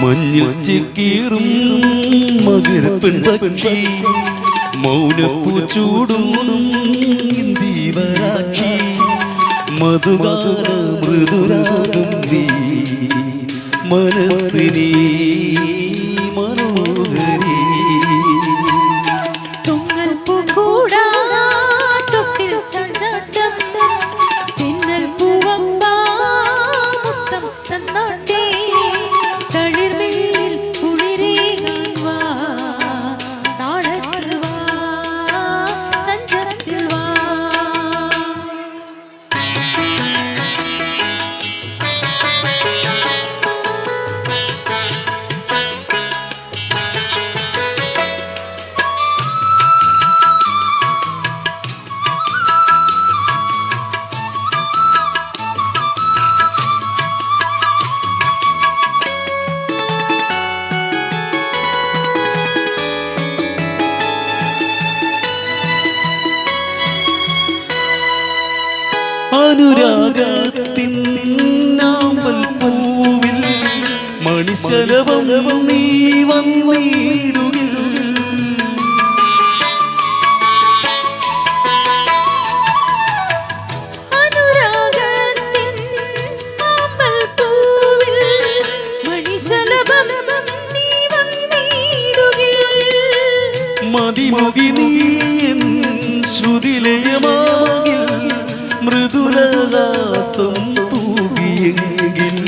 മഞ്ഞിൽ ചിക്കീറും മകരപ്പൻ പക്ഷി മൗനപ്പൂ ചൂടും ദീപരാക്ഷി മധുഗാന മൃദുരാഗം നീ മനസ്സിനീ അനുരാഗത്തിൻ നാമ്പൽ പൂവിൽ മണിശലഭം നീ വന്നിടുകിൽ. മതിമുകി നീ വന്നിടുകിൽ. മൃദുലദാസം തൂകിയെങ്കിൽ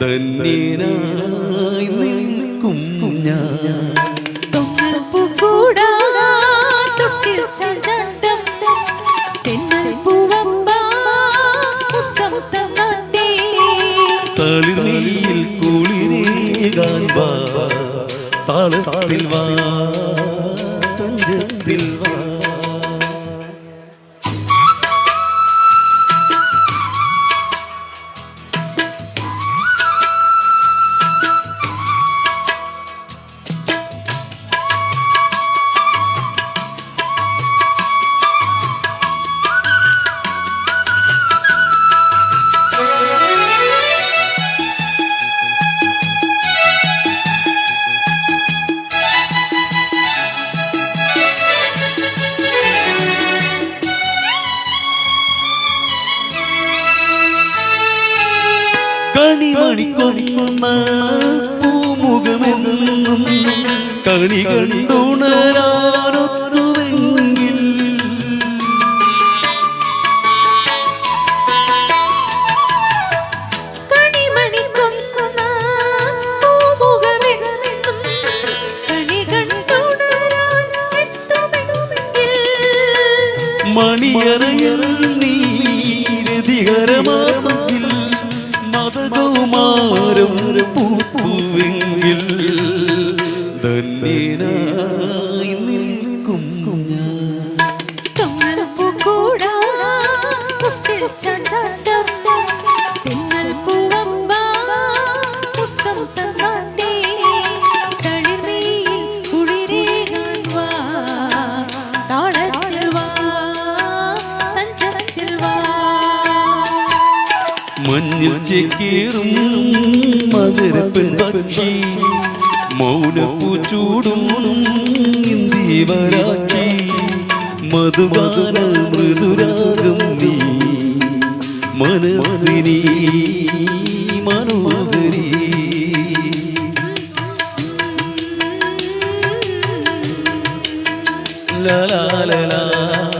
ധന്യനായി നിൽക്കും ഞാൻ. തളിർമയിൽ കുളിരേകാൻ വാ. താളത്തിൽ വാ തഞ്ചത്തിൽ വാ. കണിമണിക്കൊന്ന പൂമുഖമെന്നും കണി കണ്ടുണരാനൊത്തുവെങ്കിൽ. മണിയറയിൽ നീരധികരമാണെങ്കിൽ മഞ്ഞിൽ ചേക്കേറും മകരപ്പൻ പക്ഷി. മൗനപ്പൂച്ചൂടും ഇന്ത്യ വരാക്ഷി മധുമാന മൃദുരാഗം നീ. മനസ്സിനി മനോഹരി. ലാ ലാ ലാ ലാ.